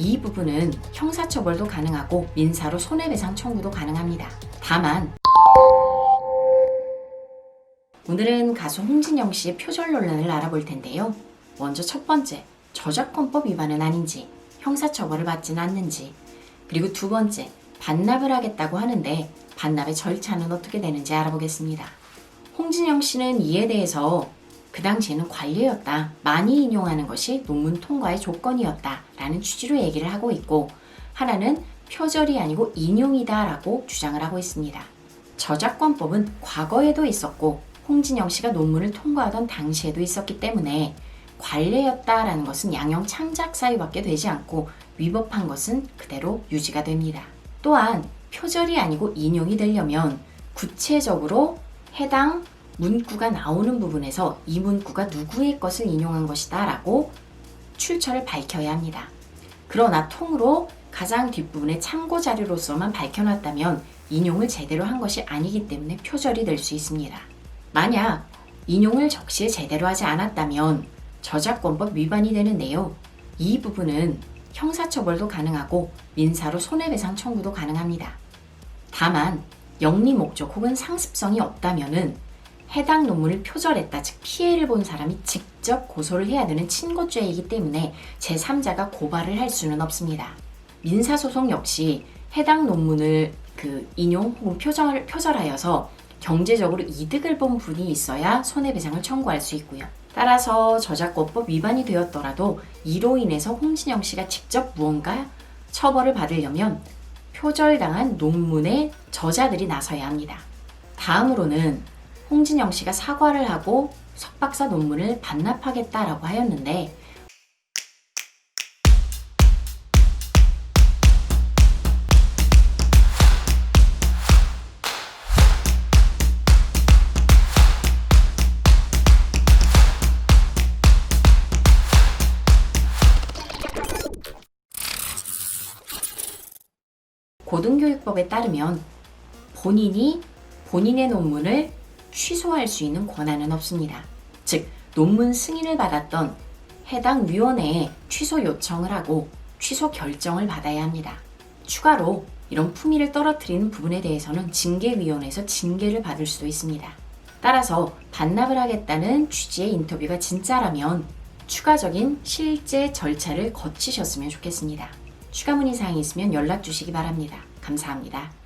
이 부분은 형사처벌도 가능하고 민사로 손해배상 청구도 가능합니다. 다만 오늘은 가수 홍진영 씨의 표절 논란을 알아볼 텐데요. 먼저 첫 번째, 저작권법 위반은 아닌지, 형사처벌을 받지는 않는지, 그리고 두 번째, 반납을 하겠다고 하는데 반납의 절차는 어떻게 되는지 알아보겠습니다. 홍진영 씨는 이에 대해서 그 당시에는 관례였다. 많이 인용하는 것이 논문 통과의 조건이었다. 라는 취지로 얘기를 하고 있고, 하나는 표절이 아니고 인용이다 라고 주장을 하고 있습니다. 저작권법은 과거에도 있었고, 홍진영 씨가 논문을 통과하던 당시에도 있었기 때문에 관례였다라는 것은 양형 창작 사유밖에 되지 않고 위법한 것은 그대로 유지가 됩니다. 또한 표절이 아니고 인용이 되려면 구체적으로 해당 문구가 나오는 부분에서 이 문구가 누구의 것을 인용한 것이다 라고 출처를 밝혀야 합니다. 그러나 통으로 가장 뒷부분에 참고 자료로서만 밝혀놨다면 인용을 제대로 한 것이 아니기 때문에 표절이 될 수 있습니다. 만약 인용을 적시에 제대로 하지 않았다면 저작권법 위반이 되는데요. 이 부분은 형사처벌도 가능하고 민사로 손해배상 청구도 가능합니다. 다만 영리 목적 혹은 상습성이 없다면은 해당 논문을 표절했다, 즉 피해를 본 사람이 직접 고소를 해야 되는 친고죄이기 때문에 제3자가 고발을 할 수는 없습니다. 민사소송 역시 해당 논문을 그 인용 혹은 표절, 표절하여서 경제적으로 이득을 본 분이 있어야 손해배상을 청구할 수 있고요. 따라서 저작권법 위반이 되었더라도 이로 인해서 홍진영 씨가 직접 무언가 처벌을 받으려면 표절당한 논문의 저자들이 나서야 합니다. 다음으로는 홍진영 씨가 사과를 하고 석 박사 논문을 반납하겠다라고 하였는데 고등교육법에 따르면 본인이 본인의 논문을 취소할 수 있는 권한은 없습니다. 즉, 논문 승인을 받았던 해당 위원회에 취소 요청을 하고 취소 결정을 받아야 합니다. 추가로 이런 품위를 떨어뜨리는 부분에 대해서는 징계위원회에서 징계를 받을 수도 있습니다. 따라서 반납을 하겠다는 취지의 인터뷰가 진짜라면 추가적인 실제 절차를 거치셨으면 좋겠습니다. 추가 문의 사항이 있으면 연락 주시기 바랍니다. 감사합니다.